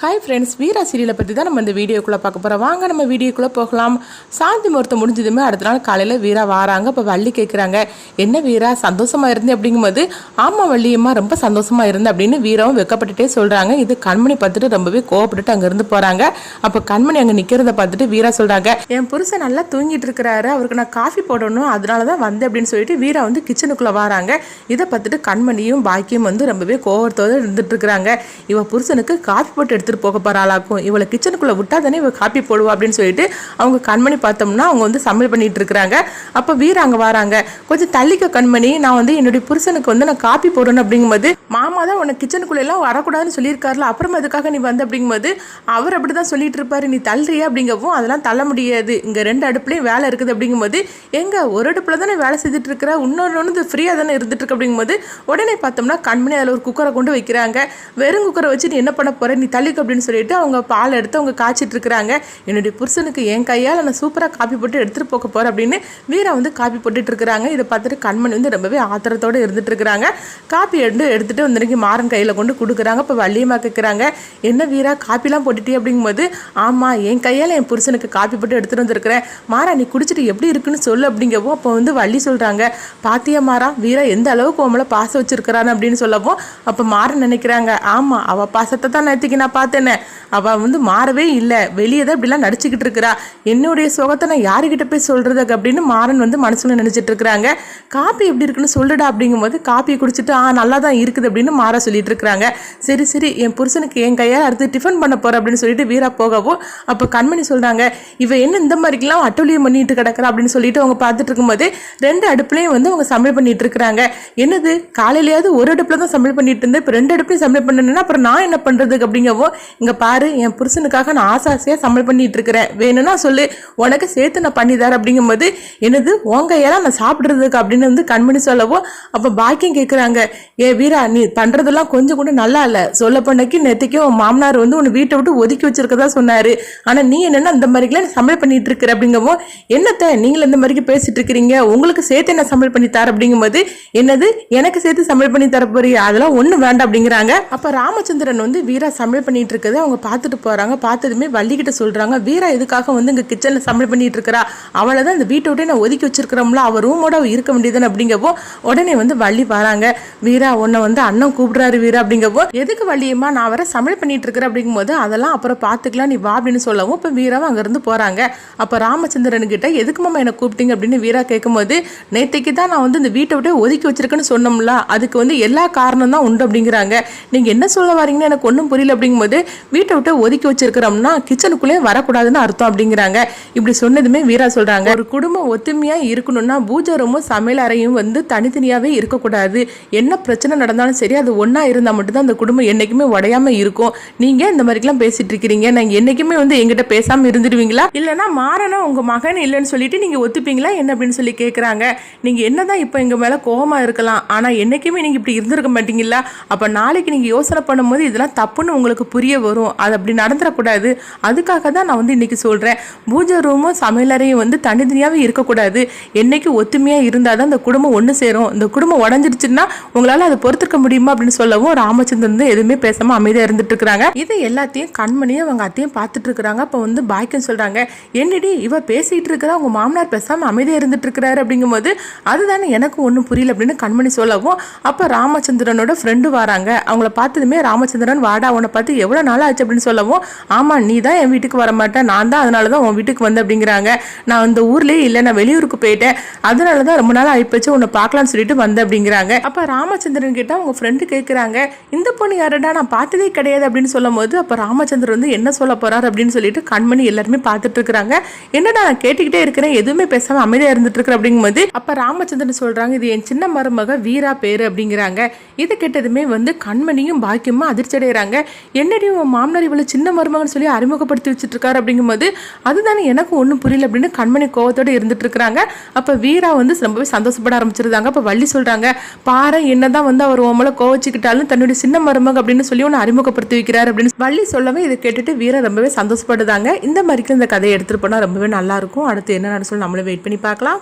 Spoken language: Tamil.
ஹாய் ஃப்ரெண்ட்ஸ் வீரா சீரியலை பற்றி தான் நம்ம இந்த வீடியோக்குள்ளே பார்க்க போகிறோம் வாங்க நம்ம வீடியோக்குள்ளே போகலாம். சாந்தி முகூர்த்தம் முடிஞ்சதுமே அடுத்த நாள் காலையில் வீரா வாராங்க. இப்போ வள்ளி கேட்குறாங்க என்ன வீரா சந்தோஷமாக இருந்து? அப்படிங்கும்போது ஆமாம் வள்ளியம்மா ரொம்ப சந்தோஷமாக இருந்து அப்படின்னு வீராவும் வெக்கப்பட்டுட்டே சொல்கிறாங்க இது கண்மணி பார்த்துட்டு ரொம்பவே கோவப்பட்டுட்டு அங்கேருந்து போகிறாங்க அப்போ கண்மணி அங்கே நிற்கிறத பார்த்துட்டு வீரா சொல்கிறாங்க என் புருஷன் நல்லா தூங்கிட்டு இருக்கிறாரு. அவருக்கு நான் காஃபி போடணும். அதனால தான் வந்தேன். அப்படின்னு சொல்லிட்டு வீரா வந்து கிச்சனுக்குள்ளே வராங்க. இதை பார்த்துட்டு கண்மணியும் பாக்கியம் வந்து ரொம்பவே கோவத்தோடு இருந்துட்டு இருக்கிறாங்க. இவன் புருஷனுக்கு காஃபி போட்டு எடுத்துகிட்டு போக போகிறாளாக்கும் இவளை கிச்சனுக்குள்ளே விட்டா தானே இவள் காப்பி போடுவா அப்படின்னு சொல்லிட்டு அவங்க கண்மணி பார்த்தோம்னா அவங்க வந்து சமையல் பண்ணிட்டு இருக்கிறாங்க. அப்போ வீர அங்கே வராங்க. கொஞ்சம் தள்ளிக்க கண்மணி நான் வந்து என்னுடைய புருஷனுக்கு வந்து நான் காப்பி போடணும் அப்படிங்கும்போது மாமா தான் உனக்கு கிச்சனுக்குள்ளே எல்லாம் வரக்கூடாதுன்னு சொல்லியிருக்காருல அப்புறம் அதுக்காக நீ வந்து? அப்படிங்கும்போது அவர் அப்படி தான் சொல்லிட்டு இருப்பாரு. நீ தள்ளுறியா? அப்படிங்கவும் அதெல்லாம் தள்ள முடியாது. இங்கே ரெண்டு அடுப்புலையும் வேலை இருக்குது. அப்படிங்கும்போது எங்கே? ஒரு அடுப்பில் தானே வேலை செய்துட்டு இருக்கிற? இன்னொன்று ஒன்று ஃப்ரீயாக தானே இருந்துட்டு இருக்கு. அப்படிங்கும்போது உடனே பார்த்தோம்னா கண்மணி அதில் ஒரு குக்கரை கொண்டு வைக்கிறாங்க. வெறும் குக்கரை வச்சு நீ என்ன பண்ண போகிற நீ தள்ளி தள்ளிக்க அப்படின்னு சொல்லிட்டு அவங்க பால் எடுத்து அவங்க காய்ச்சிட்டு இருக்கிறாங்க. என்னுடைய புருஷனுக்கு என் கையால் நான் சூப்பராக காப்பி போட்டு எடுத்துகிட்டு போக போகிறேன் அப்படின்னு வீரா வந்து காப்பி போட்டுட்டு இருக்கிறாங்க. இதை பார்த்துட்டு கண்மணி வந்து ரொம்பவே ஆத்திரத்தோடு இருந்துட்டு இருக்கிறாங்க. காப்பி எடுத்து எடுத்துகிட்டு வந்துருக்கு மாறன் கையில் கொண்டு கொடுக்குறாங்க. இப்போ வள்ளியமாக கேட்குறாங்க என்ன வீரா காப்பிலாம் போட்டுட்டே அப்படிங்கும்போது ஆமாம் என் கையால் என் புருஷனுக்கு காப்பி போட்டு எடுத்துகிட்டு வந்திருக்கிறேன். மாறா நீ குடிச்சிட்டு எப்படி இருக்குன்னு சொல்லு அப்படிங்கவும் அப்போ வந்து வள்ளி சொல்கிறாங்க பாத்தியா மாறா வீரா எந்த அளவுக்கு உங்களை பாசம் வச்சிருக்கிறான்னு அப்படின்னு சொல்லவும் அப்போ மாறன் நினைக்கிறாங்க ஆமாம் அவள் பாசத்தை தான் நேற்றுக்கு நான் பார்த்தேனே. அவள் வந்து மாறவே இல்லை. வெளியே தான் இப்படிலாம் நடிச்சுக்கிட்டு இருக்கிறா. என்னுடைய சுகத்தை நான் யாருக்கிட்ட போய் சொல்கிறது அப்படின்னு மாறன் வந்து மனசுல நினச்சிட்டு இருக்கிறாங்க. காப்பி எப்படி இருக்குன்னு சொல்லுடா அப்படிங்கும்போது காப்பியை குடிச்சிட்டு ஆ நல்லா தான் இருக்குது அப்படின்னு மாற சொல்லிட்டு இருக்கிறாங்க. சரி சரி என் புருஷனுக்கு என் கையால் அடுத்து டிஃபன் பண்ண போகிறேன் அப்படின்னு சொல்லிட்டு வீரா போகவும் அப்போ கண்மணி சொல்கிறாங்க இவ என்ன இந்த மாதிரிக்கெல்லாம் அட்டூழியம் பண்ணிட்டு கிடக்குறா? அப்படின்னு சொல்லிட்டு அவங்க பார்த்துட்டு இருக்கும்போது ரெண்டு அடுப்புலையும் வந்து அவங்க சமையல் பண்ணிட்டு இருக்கிறாங்க. என்னது காலையிலேயாவது ஒரு அடுப்பில் தான் சமையல் பண்ணிட்டு இருந்தேன் இப்போ ரெண்டு அடுப்புலையும் சமையல் பண்ணணுன்னா அப்புறம் நான் என்ன பண்ணுறதுக்கு அப்படிங்கவும் இங்கே பாரு என் புருஷனுக்காக நான் ஆசை ஆசையாக சமையல் பண்ணிட்டு இருக்கிறேன் வேணும்னா சொல்லு உனக்கு சேர்த்து நான் பண்ணி தரேன் அப்படிங்கும்போது என்னது உங்க கையெல்லாம் நான் சாப்பிட்றதுக்கு அப்படின்னு வந்து கண்மணி சொல்லவோ அப்போ பாக்கியம் கேட்குறாங்க ஏ வீரா நீ பண்ணுறதெல்லாம் கொஞ்சம் கூட நல்லா இல்லை. சொல்ல பண்ணக்கு நேற்றுக்கே உன் மாமனார் வந்து உன்னை வீட்டை விட்டு ஒதுக்கி வச்சிருக்கதா சொன்னார். ஆனால் நீ என்னென்னா இந்த மாதிரிக்கெல்லாம் சமையல் பண்ணிட்டு இருக்கிற அப்படிங்கவோ என்னத்தை நீங்கள் இந்த மாதிரிக்கு பேசிட்டு இருக்கிறீங்க உங்களுக்கு சேர்த்து என்ன சமையல் பண்ணி தர அப்படிங்கும்போது என்னது எனக்கு சேர்த்து சமையல் பண்ணி தர போறீங்க அதெல்லாம் ஒன்றும் வேண்டாம் அப்படிங்கிறாங்க. அப்போ ராமச்சந்திரன் வந்து வீரா சமையல் பண்ணிட்டு இருக்குது அவங்க பார்த்துட்டு போகிறாங்க பார்த்ததுமே வள்ளிக்கிட்ட சொல்கிறாங்க வீரா எதுக்காக வந்து இங்கே கிச்சனில் சமையல் பண்ணிட்டு இருக்கிறா அவளை தான் இந்த வீட்டை விட்டே நான் ஒதுக்கி வச்சிருக்கிறோம்ல. அவள் ரூமோட அவள் இருக்க வேண்டியதுன்னு அப்படிங்கப்போ உடனே வந்து வள்ளி வராங்க. வீரா உன்னை வந்து அண்ணன் கூப்பிடுறாரு வீரா அப்படிங்கப்போ எதுக்கு வள்ளியம்மா நான் வர சமையல் பண்ணிட்டு இருக்கிறேன் அப்படிங்கும்போது அதெல்லாம் அப்புறம் பார்த்துக்கலாம் நீ வா அப்படின்னு சொல்லவும் இப்போ வீராவும் அங்கேருந்து போகிறாங்க அப்போ ராமச்சந்திரன் கிட்ட எதுக்கு மாமா என்னை கூப்பிட்டீங்க? அப்படின்னு வீரா கேட்கும்போது நேற்றைக்கு தான் நான் வந்து இந்த வீட்டை விட்டு ஒதுக்கி வச்சிருக்கேன்னு சொன்னோம்ல. அதுக்கு வந்து எல்லா காரணம் தான் உண்டு அப்படிங்கிறாங்க. நீங்கள் என்ன சொல்ல வரீங்கன்னு எனக்கு ஒன்றும் புரியல அப்படிங்கும்போது வீட்டை விட்டு ஒதுக்கி வச்சிருக்கிறோம்னா கிச்சனுக்குள்ளே வரக்கூடாதுன்னு அர்த்தம் அப்படிங்கிறாங்க. இப்படி சொன்னதுமே வீரா சொல்கிறாங்க ஒரு குடும்பம் ஒத்துமையாக இருக்கணும்னா பூஜை ரூமும் சமையல் அறையும் வந்து தனித்தனியாகவே இருக்கக்கூடாது. என்ன பிரச்சனை நடந்தாலும் சரி அது ஒன்றா இருந்தால் மட்டும்தான் அந்த குடும்பம் என்றைக்குமே உடையாம இருக்கும். நீங்கள் இந்த மாதிரிலாம் பேசிட்டு இருக்கிறீங்க. நாங்கள் என்றைக்குமே வந்து எங்கிட்ட பேசாமல் இருந்துடுவீங்களா? இல்லைன்னா மாறனா உங்கள் மகன் இல்லைன்னு சொல்லிட்டு நீங்கள் ஒத்துப்பீங்களா? என்ன அப்படின்னு சொல்லி கேட்குறாங்க நீங்கள் என்னதான் இப்போ எங்கள் மேலே கோபமாக இருக்கலாம். ஆனால் என்றைக்குமே நீங்கள் இப்படி இருந்திருக்க மாட்டீங்களா? அப்போ நாளைக்கு நீங்கள் யோசனை பண்ணும்போது இதெல்லாம் தப்புன்னு உங்களுக்கு புரிய வரும். அது அப்படி நடந்துடக்கூடாது அதுக்காக தான் நான் வந்து இன்றைக்கி சொல்கிறேன் பூஜை ரூமும் சமையலறையும் வந்து தனித்தனியாகவே இருக்கக்கூடாது. என்றைக்கு ஒத்துமையாக இருந்தால் தான் இந்த குடும்பம் ஒன்று சேரும். இந்த குடும்பம் உடஞ்சிருச்சுன்னா உங்களால் அதை பொறுத்துக்க முடியுமா அப்படின்னு சொல்லவும் ராமச்சந்திரன் வந்து எதுவுமே பேசாமல் அமைதியாக இருந்துட்டு இருக்கிறாங்க. இது எல்லாத்தையும் கண்மணியும் அவங்க அத்தையும் பார்த்துட்டு இருக்கிறாங்க. அப்போ வந்து பாக்கியம் சொல்கிறாங்க என்னடி இவ பேசிகிட்டு இருக்கிறா உங்கள் மாமனார் பேசாமல் அமைதியாக இருந்துட்டு இருக்கிறாரு அப்படிங்கும்போது அதுதானே எனக்கு ஒன்றும் புரியல அப்படின்னு கண்மணி சொல்லவும் அப்போ ராமச்சந்திரனோட ஃப்ரெண்டு வராங்க. அவங்கள பார்த்ததுமே ராமச்சந்திரன் வாடா உன்னை பார்த்து எவ்வளோ நாள் ஆச்சு அப்படின்னு சொல்லவும் ஆமாம் நீ தான் என் வீட்டுக்கு வர மாட்டேன் நான் தான் அதனால தான் உன் வீட்டுக்கு வந்தேன் அப்படிங்கிறாங்க. நான் அந்த ஊர்லேயே இல்லை நான் வெளியூருக்கு போயிட்டேன். அதனால தான் ரொம்ப நாள் ஆயிப்போச்சு உன்னை பார்க்கலாம்னு சொல்லிட்டு வந்தேன் அப்படிங்கிறாங்க. அப்போ ராமச்சந்திரன் கிட்ட அவங்க ஃப்ரெண்டு கேட்குறாங்க இந்த பொண்ணு யாருடா? நான் பார்த்ததே கிடையாது அப்படின்னு சொல்லும் போது அப்போ ராமச்சந்திரன் வந்து என்ன சொல்ல போகிறார் அப்படின்னு சொல்லிட்டு கண்மணி எல்லாருமே பார்த்துட்டு இருக்கிறாங்க. என்னடா நான் கேட்டுக்கிட்டே இருக்கிறேன் எதுவுமே பேசாமல் அமைதியாக இருந்துட்டு இருக்கிறேன் அப்படிங்கும்போது அப்போ ராமச்சந்திரன் சொல்கிறாங்க இது என் சின்ன மருமக வீரா பேர் அப்படிங்கிறாங்க. இது கேட்டதுமே வந்து கண்மணியும் பாக்கியமும் அதிர்ச்சி அடைகிறாங்க என்ன என்னடி உன் மாமனார் இவ்வளோ சின்ன மருமகன் சொல்லி அறிமுகப்படுத்தி வச்சுட்ருக்காரு அப்படிங்கும்போது அதுதானே எனக்கு ஒன்றும் புரியல அப்படின்னு கண்மணி கோவத்தோட இருந்துட்டு இருக்கிறாங்க அப்போ வீரா வந்து ரொம்பவே சந்தோஷப்பட ஆரம்பிச்சிருந்தாங்க. அப்போ வள்ளி சொல்கிறாங்க பாரு என்னதான் வந்து அவர் உமல கோவச்சிக்கிட்டாலும் தன்னுடைய சின்ன மருமக அப்படின்னு சொல்லி ஒன்று அறிமுகப்படுத்தி வைக்கிறார் அப்படின்னு வள்ளி சொல்லவே இதை கேட்டுட்டு வீரா ரொம்பவே சந்தோஷப்படுதாங்க. இந்த மாதிரிக்கு இந்த கதையை எடுத்துகிட்டு போனால் ரொம்பவே நல்லாயிருக்கும் அடுத்து என்ன சொல்லி நம்மளும் வெயிட் பண்ணி பார்க்கலாம்.